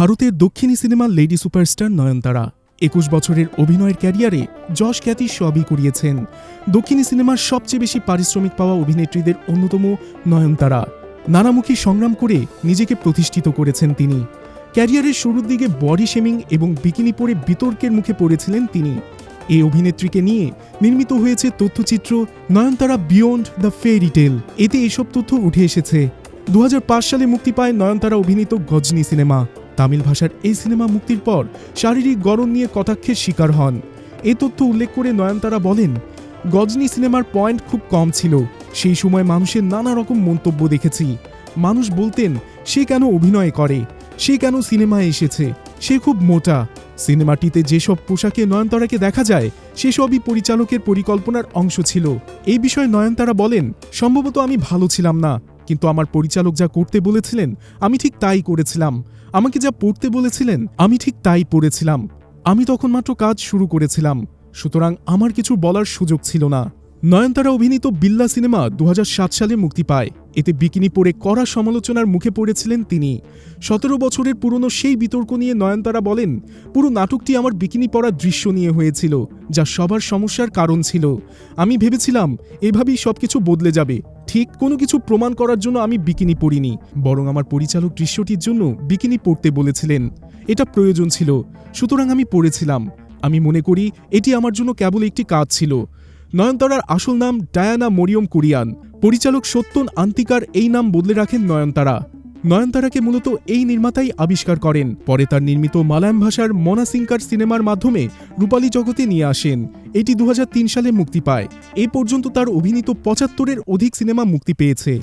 ভারতের দক্ষিণী সিনেমার লেডি সুপারস্টার নয়নতারা। একুশ বছরের অভিনয়ের ক্যারিয়ারে যশ খ্যাতি সবই করিয়েছেন। দক্ষিণী সিনেমার সবচেয়ে বেশি পারিশ্রমিক পাওয়া অভিনেত্রীদের অন্যতম নয়নতারা। নানামুখী সংগ্রাম করে নিজেকে প্রতিষ্ঠিত করেছেন তিনি। ক্যারিয়ারের শুরুর দিকে বডি শেমিং এবং বিকিনি পরে বিতর্কের মুখে পড়েছিলেন তিনি। এই অভিনেত্রীকে নিয়ে নির্মিত হয়েছে তথ্যচিত্র Nayanthara beyond the fairy tale. এতে এসব তথ্য উঠে এসেছে। দু হাজার পাঁচ সালে মুক্তি পায় নয়নতারা অভিনীত গজনী সিনেমা। তামিল ভাষার এই সিনেমা মুক্তির পর শারীরিক গড়ন নিয়ে কটাক্ষের শিকার হন। এ তথ্য উল্লেখ করে নয়নতারা বলেন, গজনী সিনেমার পয়েন্ট খুব কম ছিল। সেই সময় মানুষের নানা রকম মন্তব্য দেখেছি। মানুষ বলতেন, সে কেন অভিনয় করে? সে কেন সিনেমায় এসেছে? সে খুব মোটা। সিনেমাটিতে যেসব পোশাকে নয়নতারাকে দেখা যায়, সেসবই পরিচালকের পরিকল্পনার অংশ ছিল। এই বিষয়ে নয়নতারা বলেন, সম্ভবত আমি ভালো ছিলাম না। কিন্তু আমার পরিচালক যা করতে বলেছিলেন, আমি ঠিক তাই করেছিলাম। আমাকে যা পড়তে বলেছিলেন, আমি ঠিক তাই পড়েছিলাম। আমি তখন মাত্র কাজ শুরু করেছিলাম। সুতরাং আমার কিছু বলার সুযোগ ছিল না। নয়নতারা অভিনীত বিল্লা সিনেমা দু হাজার সাত সালে মুক্তি পায়। এতে বিকিনি পরে কড়া সমালোচনার মুখে পড়েছিলেন তিনি। সতেরো বছরের পুরনো সেই বিতর্ক নিয়ে নয়নতারা বলেন, পুরো নাটকটি আমার বিকিনি পরা দৃশ্য নিয়ে হয়েছিল, যা সবার সমস্যার কারণ ছিল। আমি ভেবেছিলাম, এভাবেই সবকিছু বদলে যাবে। ঠিক কোনো কিছু প্রমাণ করার জন্য আমি বিকিনি পরিনি, বরং আমার পরিচালক দৃশ্যটির জন্য বিকিনি পড়তে বলেছিলেন। এটা প্রয়োজন ছিল, সুতরাং আমি পড়েছিলাম। আমি মনে করি এটি আমার জন্য কেবল একটি কাজ ছিল। নয়নতারার আসল নাম ডায়ানা মরিয়ম কুরিয়ান। পরিচালক সত্যন আন্তিকার এই নাম বদলে রাখেন নয়নতারা। নয়নতারাকে মূলত এই নির্মাতাই আবিষ্কার করেন। পরে তার নির্মিত মালায়াম ভাষার মনাসিংকার সিনেমার মাধ্যমে রূপালী জগতে নিয়ে আসেন। এটি দু হাজার তিন সালে মুক্তি পায়। এ পর্যন্ত তার অভিনীত পঁচাত্তরের অধিক সিনেমা মুক্তি পেয়েছে।